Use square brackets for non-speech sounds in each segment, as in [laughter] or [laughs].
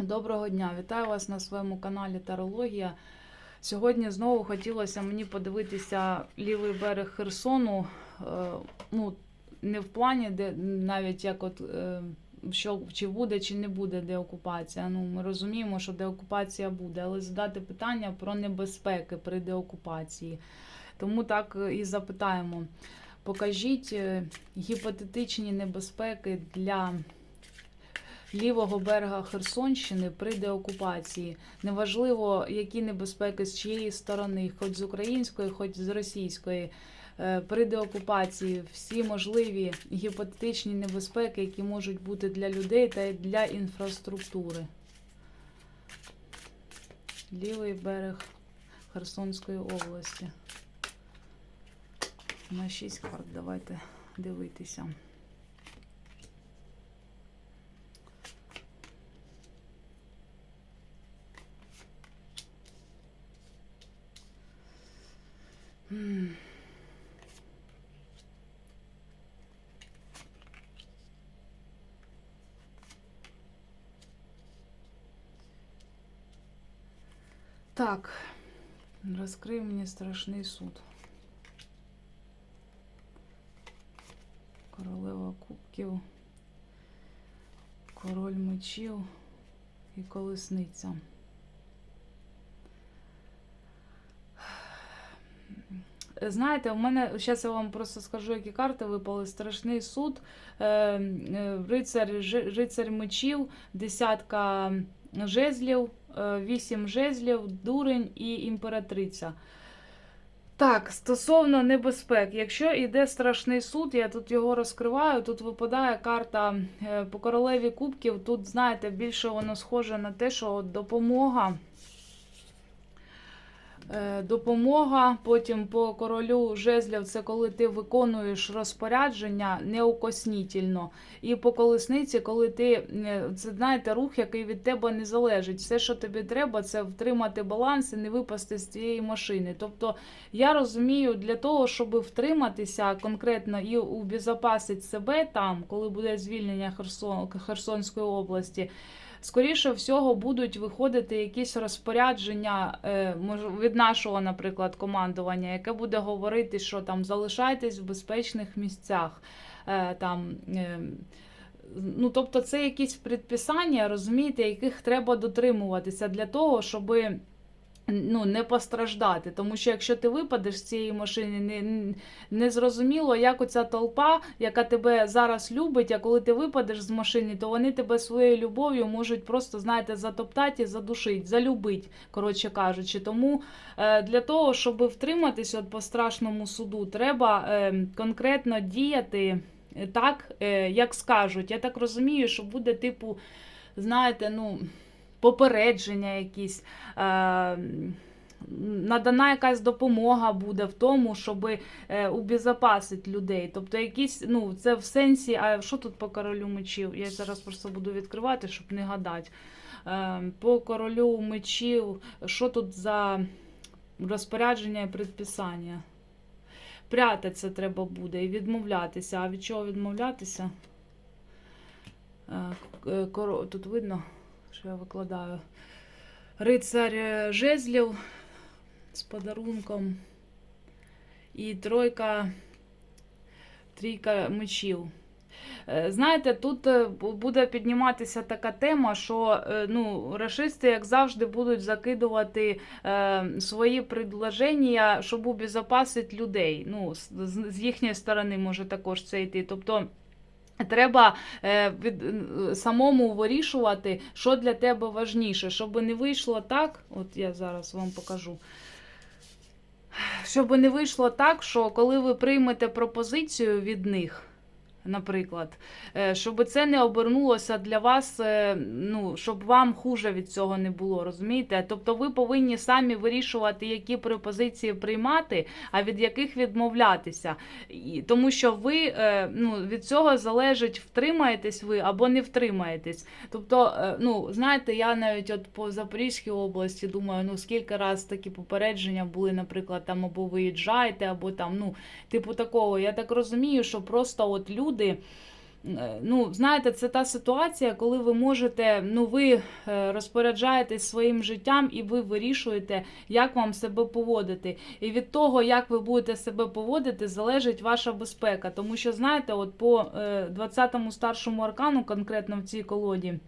Доброго дня! Вітаю вас на своєму каналі Тарологія. Сьогодні знову хотілося мені подивитися лівий берег Херсону. Е, Ну, не в плані, де навіть як от е, що чи буде, чи не буде деокупація. Ну, ми розуміємо, що деокупація буде, але задати питання про небезпеки при деокупації. Тому так і запитаємо. Покажіть е, гіпотетичні небезпеки для лівого берега Херсонщини при деокупації. Неважливо, які небезпеки з чиєї сторони, хоч з української, хоч з російської. Е, При деокупації всі можливі гіпотетичні небезпеки, які можуть бути для людей та для інфраструктури. Лівий берег Херсонської області. На 6 карт давайте дивитися. Так, розкрий мені страшний суд. Королева кубків, король мечів і колесниця. Знаєте, у мене зараз я вам просто скажу, які карти випали. Страшний суд, е, е, рицар, рицар мечів, десятка жезлів, е, вісім жезлів, дурень і імператриця. Так, стосовно небезпек, якщо йде страшний суд, я тут його розкриваю, тут випадає карта е, по королеві кубків. Тут, знаєте, більше воно схоже на те, що допомога. Е, Допомога, потім по королю жезлів це коли ти виконуєш розпорядження неукоснітельно. І по колесниці, коли ти е, це знаєте, рух, який від тебе не залежить. Все, що тобі треба, це втримати баланс і не випасти з цієї машини. Тобто я розумію, для того, щоб втриматися конкретно і убезопасити себе там, коли буде звільнення Херсон, Херсонської області. Скоріше всього, будуть виходити якісь розпорядження е, від нашого, наприклад, командування, яке буде говорити, що там залишайтесь в безпечних місцях. Е, там, е, ну, тобто, це якісь предписання, розумієте, яких треба дотримуватися для того, щоби ну, не постраждати. Тому що якщо ти випадеш з цієї машини, не, не зрозуміло, як оця толпа, яка тебе зараз любить, а коли ти випадеш з машини, то вони тебе своєю любов'ю можуть просто, знаєте, затоптати, задушити, залюбити, коротше кажучи. Тому е, для того, щоб втриматись от по страшному суду, треба е, конкретно діяти е, так, е, як скажуть. Я так розумію, що буде типу, знаєте, ну попередження якісь. Е, Надана якась допомога буде в тому, щоб е, убезопасити людей. Тобто, якісь, ну, це в сенсі, а що тут по королю мечів? Я зараз просто буду відкривати, щоб не гадати. Е, по королю мечів, що тут за розпорядження і предписання? Прятатися треба буде і відмовлятися. А від чого відмовлятися? Тут видно, що я викладаю. Рицар е, жезлів з подарунком. І тройка, трійка мечів. Е, Знаєте, тут е, буде підніматися така тема, що ну, рашисти, як завжди, будуть закидувати е, свої предложення, щоб убезопасити людей. Ну, з- з їхньої сторони може також це йти. Тобто. Треба е, від, е, самому вирішувати, що для тебе важніше, щоб не вийшло так. От я зараз вам покажу. Щоб не вийшло так, що коли ви приймете пропозицію від них, наприклад, е, щоб це не обернулося для вас, е, ну, щоб вам хуже від цього не було, розумієте? Тобто ви повинні самі вирішувати, які пропозиції приймати, а від яких відмовлятися. Тому що ви е, ну, від цього залежить, втримаєтесь ви або не втримаєтесь. Тобто, ну, знаєте, я навіть от по Запорізькій області думаю, ну скільки раз такі попередження були, наприклад, там або виїжджайте, або там, ну, типу такого. Я так розумію, що просто от люди. Е, ну, знаєте, це та ситуація, коли ви можете, ну, ви е, розпоряджаєтесь своїм життям і ви вирішуєте, як вам себе поводити. І від того, як ви будете себе поводити, залежить ваша безпека. Тому що, знаєте, от по е, 20-му старшому аркану, конкретно в цій колоді,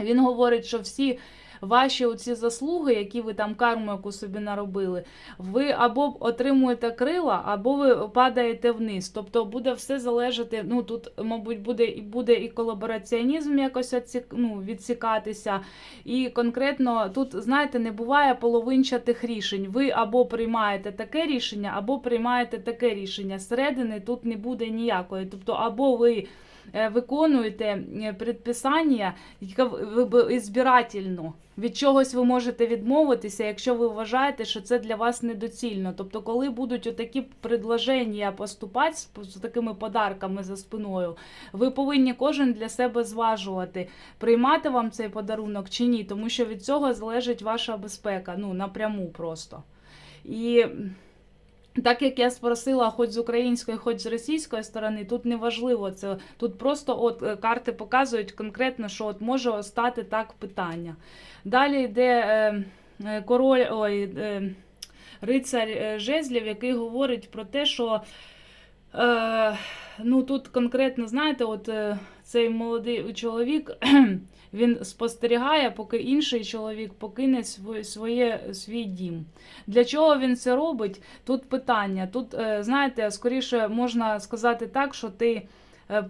він говорить, що всі ваші оці заслуги, які ви там карму, яку собі наробили, ви або отримуєте крила, або ви падаєте вниз. Тобто буде все залежати. Ну тут, мабуть, буде і буде і колабораціонізм якось відсік, ну, відсікатися. І конкретно тут, знаєте, не буває половинчатих рішень. Ви або приймаєте таке рішення, або приймаєте таке рішення. Середини тут не буде ніякої. Тобто, або ви. Е, Виконуєте е, предписання яке ви- збирательно. Від чогось ви можете відмовитися, якщо ви вважаєте, що це для вас недоцільно. Тобто, коли будуть отакі предложення поступати з такими подарками за спиною, ви повинні кожен для себе зважувати, приймати вам цей подарунок чи ні, тому що від цього залежить ваша безпека, ну напряму просто. І так як я спросила, хоч з української, хоч з російської сторони, тут не важливо це. Тут просто от е, карти показують конкретно, що от може стати так питання. Далі йде е, е, король, ой, е, рицар е, жезлів, який говорить про те, що е, ну тут конкретно, знаєте, от е, цей молодий чоловік. [clears throat] Він спостерігає, поки інший чоловік покине своє, своє свій дім. Для чого він це робить? Тут питання. Тут, е, знаєте, скоріше можна сказати так, що ти е,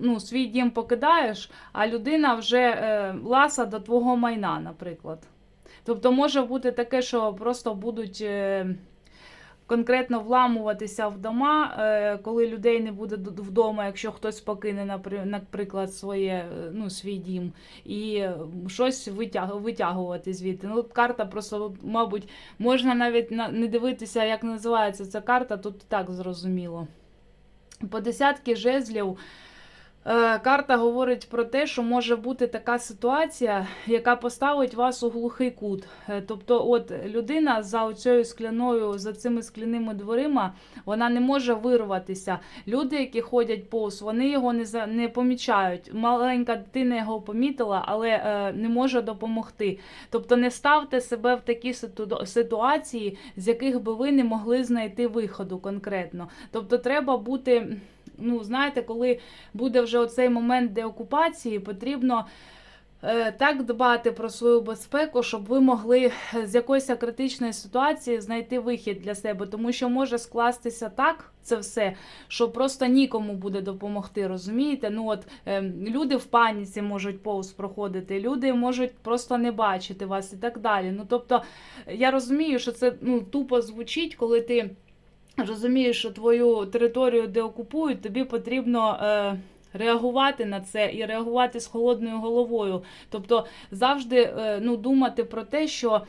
ну, свій дім покидаєш, а людина вже е, ласа до твого майна, наприклад. Тобто може бути таке, що просто будуть. е, Конкретно вламуватися в дома, е, коли людей не буде вдома, якщо хтось покине, наприклад, своє, е, ну, свій дім, і е, щось витяг, витягувати звідти. Ну, от карта просто, мабуть, можна навіть не дивитися, як називається ця карта, тут так зрозуміло. По десятки жезлів карта говорить про те, що може бути така ситуація, яка поставить вас у глухий кут. Е, Тобто, от людина за оцею скляною, за цими скляними дверима, вона не може вирватися. Люди, які ходять повз, вони його не за не помічають. Маленька дитина його помітила, але е, не може допомогти. Тобто, не ставте себе в такі ситу- ситуації, з яких би ви не могли знайти виходу конкретно. Тобто, треба бути. Ну, знаєте, коли буде вже оцей момент деокупації, потрібно е, так дбати про свою безпеку, щоб ви могли з якоїсь критичної ситуації знайти вихід для себе, тому що може скластися так це все, що просто нікому буде допомогти. Розумієте? Ну от е, люди в паніці можуть повз проходити, люди можуть просто не бачити вас і так далі. Ну тобто, я розумію, що це ну тупо звучить, коли ти розумієш, що твою територію де окупують, тобі потрібно. Е, Реагувати на це і реагувати з холодною головою. Тобто завжди е, ну, думати про те, що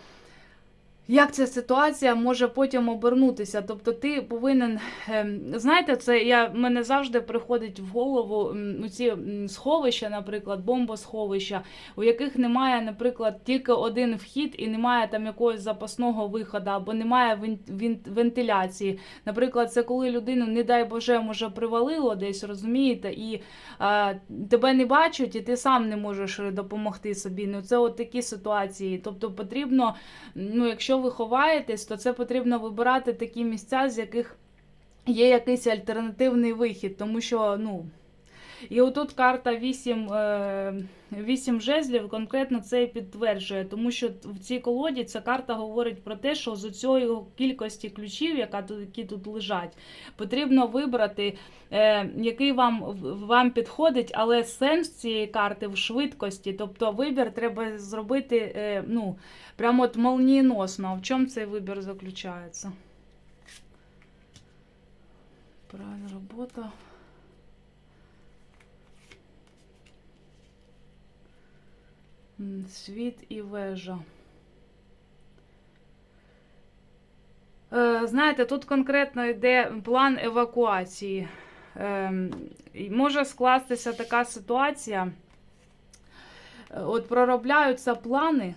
як ця ситуація може потім обернутися. Тобто ти повинен, ем, знаєте, це я мене завжди приходить в голову м, ці сховища, наприклад, бомбосховища, у яких немає, наприклад, тільки один вхід і немає там якогось запасного виходу, або немає вен- вен- вентиляції. Наприклад, це коли людину, не дай Боже, може привалило десь, розумієте, і а, тебе не бачать, і ти сам не можеш допомогти собі. Ну це от такі ситуації. Тобто потрібно, ну якщо ви ховаєтесь, то це потрібно вибирати такі місця, з яких є якийсь альтернативний вихід, тому що, ну. І отут карта 8, е, 8 жезлів конкретно це і підтверджує, тому що в цій колоді ця карта говорить про те, що з цієї кількості ключів, яка тут, які тут лежать, потрібно вибрати, е, який вам, вам підходить, але сенс цієї карти в швидкості. Тобто вибір треба зробити е, ну, прямо от молнієносно. В чому цей вибір заключається? Правильна робота. Світ і вежа. Е, Знаєте, тут конкретно йде план евакуації. Ем, Може скластися така ситуація. е, От проробляються плани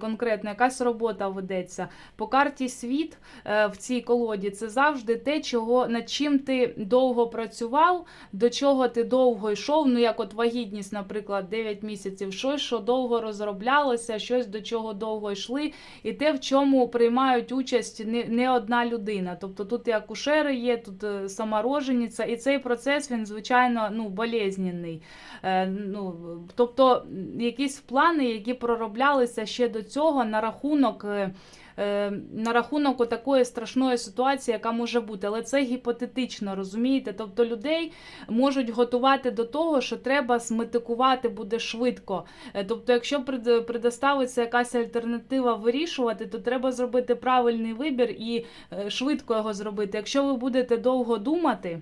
конкретно, якась робота ведеться. По карті світ е, в цій колоді це завжди те, чого над чим ти довго працював, до чого ти довго йшов. Ну як от вагітність, наприклад, 9 місяців, щось, що довго розроблялося, щось до чого довго йшли, і те, в чому приймають участь не, не одна людина. Тобто тут і акушери є, тут е, сама рожениця, і цей процес він звичайно ну болезненний. Е, ну, тобто якісь плани, які пророблялися ще до цього на рахунок. е, е, На рахунок такої страшної ситуації, яка може бути, але це гіпотетично, розумієте? Тобто людей можуть готувати до того, що треба зметикувати буде швидко. Е, Тобто, якщо пред- предоставиться якась альтернатива вирішувати, то треба зробити правильний вибір і швидко його зробити. Якщо ви будете довго думати.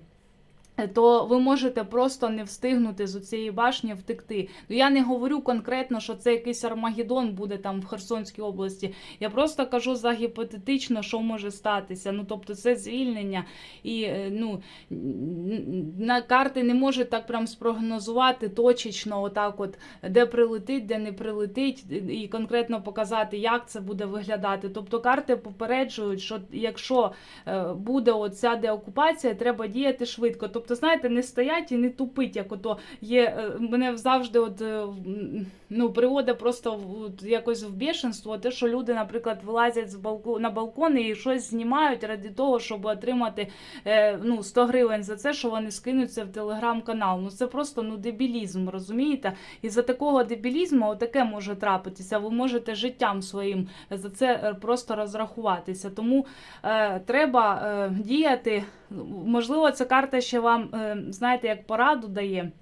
То ви можете просто не встигнути з цієї башні втекти. Ну я не говорю конкретно, що це якийсь Армагеддон буде там в Херсонській області. Я просто кажу за гіпотетично, що може статися. Ну тобто, це звільнення, і е, ну на карти не можуть так прям спрогнозувати точечно, отак, от де прилетить, де не прилетить, і конкретно показати, як це буде виглядати. Тобто карти попереджують, що якщо е, буде оця деокупація, треба діяти швидко. Тобто, знаєте, не стоять і не тупить, як ото є. е, Мене завжди от, е, ну, приводить просто якось в бешенство, те, що люди, наприклад, вилазять з балку, на балкон і щось знімають ради того, щоб отримати е, ну, 100 гривень за це, що вони скинуться в телеграм-канал. Ну це просто ну, дебілізм, розумієте? І за такого дебілізму таке може трапитися. Ви можете життям своїм за це е, просто розрахуватися. Тому е, треба е, діяти. Можливо, ця карта ще вам, е, знаєте, як пораду дає.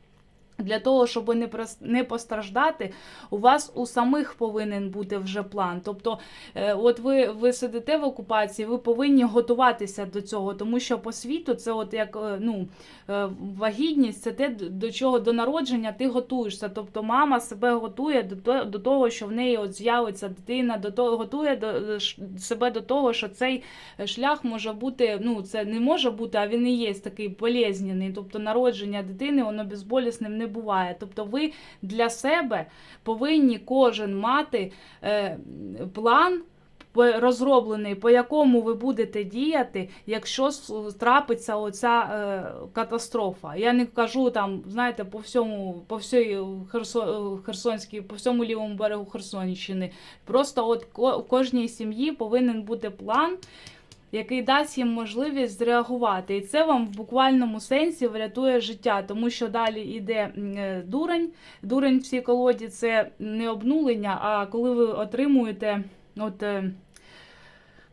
Для того, щоб не не постраждати, у вас у самих повинен бути вже план. Тобто, е, от ви, ви сидите в окупації, ви повинні готуватися до цього, тому що по світу це от як е, ну, е, вагітність, це те, до чого до народження ти готуєшся. Тобто мама себе готує до того, що в неї от з'явиться дитина, до того готує до себе до того, що цей шлях може бути, ну це не може бути, а він і є такий болезнений. Тобто народження дитини воно безболісним не буває. Тобто ви для себе повинні кожен мати е, план. Розроблений, по якому ви будете діяти, якщо трапиться оця е, катастрофа. Я не кажу там, знаєте, по всьому, по всій Херсо, Херсонській, по всьому лівому берегу Херсонщини. Просто от в кожній сім'ї повинен бути план, який дасть їм можливість зреагувати. І це вам в буквальному сенсі врятує життя, тому що далі йде е, дурень. Дурень в цій колоді це не обнулення, а коли ви отримуєте от.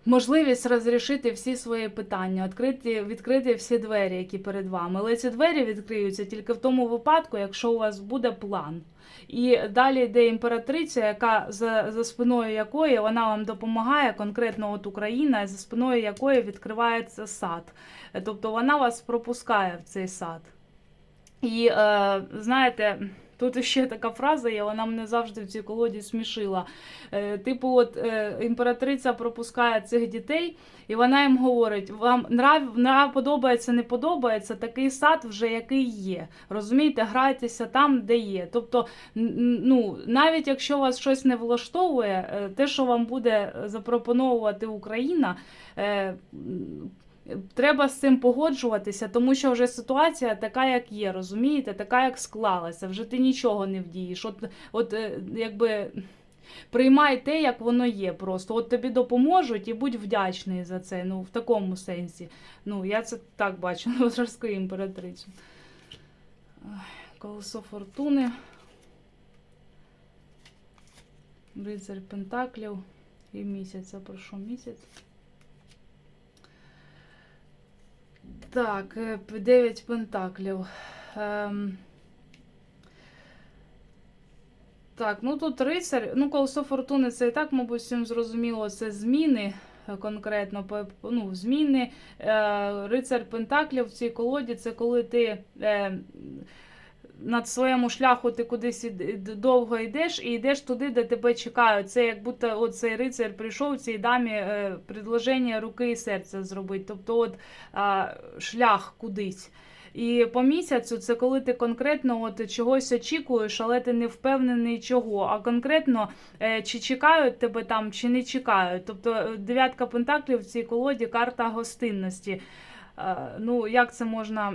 Можливість розрішити всі свої питання, відкрити, відкрити всі двері, які перед вами. Але ці двері відкриються тільки в тому випадку, якщо у вас буде план. І далі йде імператриця, яка за, за спиною якої вона вам допомагає, конкретно от Україна, за спиною якої відкривається сад. Тобто вона вас пропускає в цей сад. І е, знаєте, тут ще така фраза є, вона мене завжди в цій колоді смішила. Е, типу, от е, імператриця пропускає цих дітей, і вона їм говорить: вам нрав, нрав подобається, не подобається, такий сад вже який є. Розумієте, грайтеся там, де є. Тобто, ну, навіть якщо вас щось не влаштовує, е, те, що вам буде запропоновувати Україна. Треба з цим погоджуватися, тому що вже ситуація така, як є, розумієте, така, як склалася. Вже ти нічого не вдієш. От, от е, якби приймай те, як воно є. Просто от тобі допоможуть і будь вдячний за це. Ну, в такому сенсі. Ну, я це так бачу на Возрастську імператрицю. Колесо фортуни. Рицарь Пентаклів і місяця. Прошу місяць. Так, е, 9 пентаклів. Ем... Так, ну тут рицар, ну колесо фортуни це і так, мабуть, всім зрозуміло, це зміни е, конкретно, ну, зміни. Е, рицар Пентаклів в цій колоді це коли ти е, на своєму шляху ти кудись довго йдеш і йдеш туди, де тебе чекають. Це як будто от цей рицар прийшов цій дамі е, предложення руки і серця зробити. Тобто от а, шлях кудись. І по місяцю це коли ти конкретно от чогось очікуєш, але ти не впевнений чого. А конкретно е, чи чекають тебе там, чи не чекають. Тобто е, дев'ятка пентаклів в цій колоді карта гостинності. Е, Ну, як це можна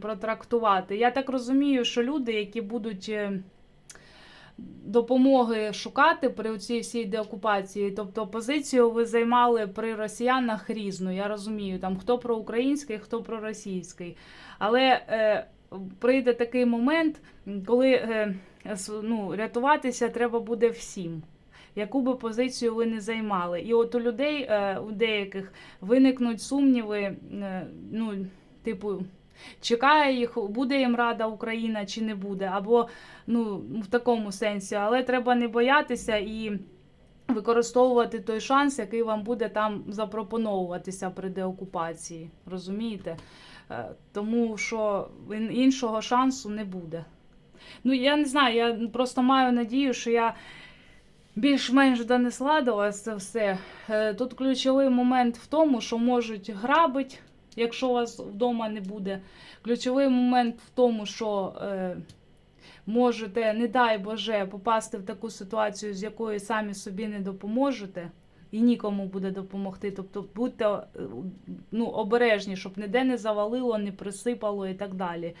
протрактувати? Я так розумію, що люди, які будуть. е, Допомоги шукати при цій всій деокупації, тобто позицію ви займали при росіянах різну. Я розумію, там хто про український, хто про російський. Але е, прийде такий момент, коли е, ну, рятуватися треба буде всім. Яку би позицію ви не займали. І от у людей, е, у деяких виникнуть сумніви, е, ну, типу, чекає їх, буде їм рада Україна чи не буде, або ну, в такому сенсі. Але треба не боятися і використовувати той шанс, який вам буде там запропоновуватися при деокупації. Розумієте? Е, Тому що іншого шансу не буде. Ну, я не знаю, я просто маю надію, що я більш-менш донесла до вас це все. Е, Тут ключовий момент в тому, що можуть грабити, якщо вас вдома не буде. Ключовий момент в тому, що е, можете, не дай Боже, попасти в таку ситуацію, з якої самі собі не допоможете. І нікому буде допомогти. Тобто будьте е, ну, обережні, щоб ніде не завалило, не присипало і так далі.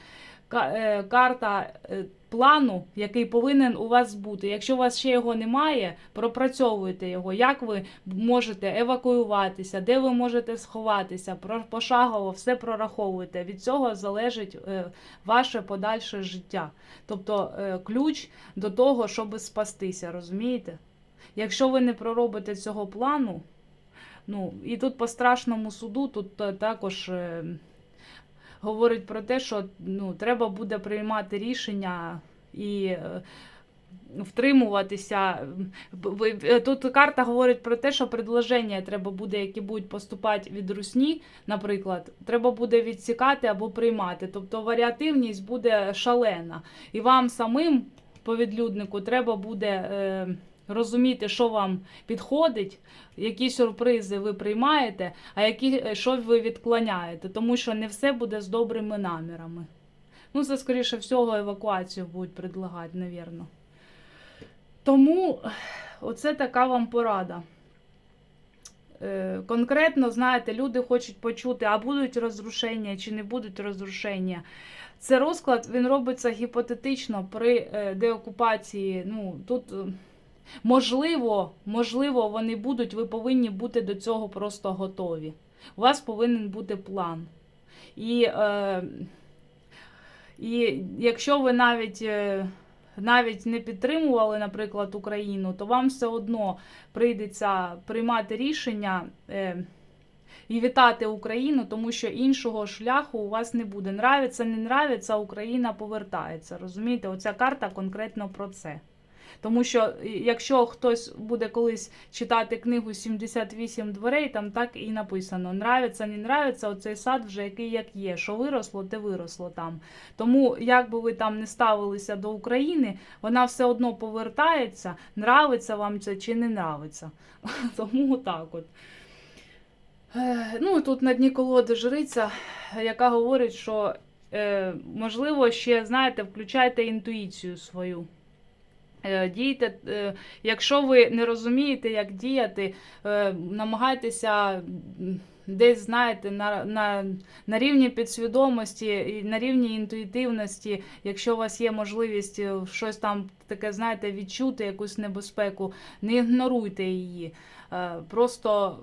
Е, Карта е, плану, який повинен у вас бути. Якщо у вас ще його немає, пропрацьовуйте його. Як ви можете евакуюватися, де ви можете сховатися, пошагово все прораховуйте. Від цього залежить е, ваше подальше життя. Тобто е, ключ до того, щоб спастися, розумієте? Якщо ви не проробите цього плану, ну і тут по страшному суду, тут е, також. Е, Говорить про те, що ну, треба буде приймати рішення і е, втримуватися. Е, Тут карта говорить про те, що предложення треба буде, які будуть поступати від русні, наприклад, треба буде відсікати або приймати. Тобто варіативність буде шалена. І вам самим, по відлюднику, треба буде. Е, Розуміти, що вам підходить, які сюрпризи ви приймаєте, а які, е, що ви відклоняєте, тому що не все буде з добрими намірами. Ну, це, скоріше всього, евакуацію будуть предлагати, навірно. Тому оце така вам порада. Е, Конкретно, знаєте, люди хочуть почути, а будуть розрушення чи не будуть розрушення. Це розклад він робиться гіпотетично при е, деокупації. Ну, тут, е, можливо, можливо, вони будуть, ви повинні бути до цього просто готові. У вас повинен бути план. І, е, і якщо ви навіть. е, навіть не підтримували, наприклад, Україну, то вам все одно прийдеться приймати рішення е, і вітати Україну, тому що іншого шляху у вас не буде. Нравиться, не нравиться, Україна повертається. Розумієте, оця карта конкретно про це. Тому що е, якщо хтось буде колись читати книгу 78 дверей, там так і написано: нравиться, не нравиться, оцей сад вже який як є. Що виросло, те виросло там. Тому, як би ви там не ставилися до України, вона все одно повертається, нравиться вам це чи не нравиться. [laughs] Тому так от. Е, Ну, тут на дні колоди жриця, яка говорить, що е, можливо ще, знаєте, включайте інтуїцію свою. Е, Дійте, е, якщо ви не розумієте, як діяти, е, намагайтеся десь, знаєте, на, на, на рівні підсвідомості і на рівні інтуїтивності, якщо у вас є можливість щось там таке, знаєте, відчути, якусь небезпеку, не ігноруйте її. Просто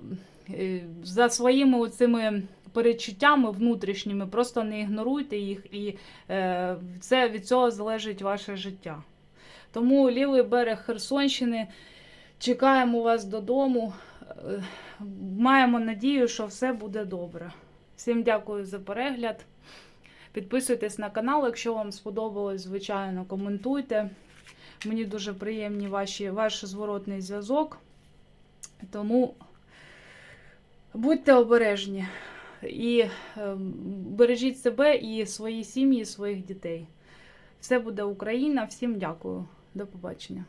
за своїми цими перечуттями внутрішніми, просто не ігноруйте їх, і е, це від цього залежить ваше життя. Тому лівий берег Херсонщини. Чекаємо вас додому. Е, Маємо надію, що все буде добре. Всім дякую за перегляд. Підписуйтесь на канал, якщо вам сподобалось, звичайно, коментуйте. Мені дуже приємні ваші, ваш зворотний зв'язок. Тому будьте обережні і е, бережіть себе і свої сім'ї, своїх дітей. Все буде Україна. Всім дякую. До побачення.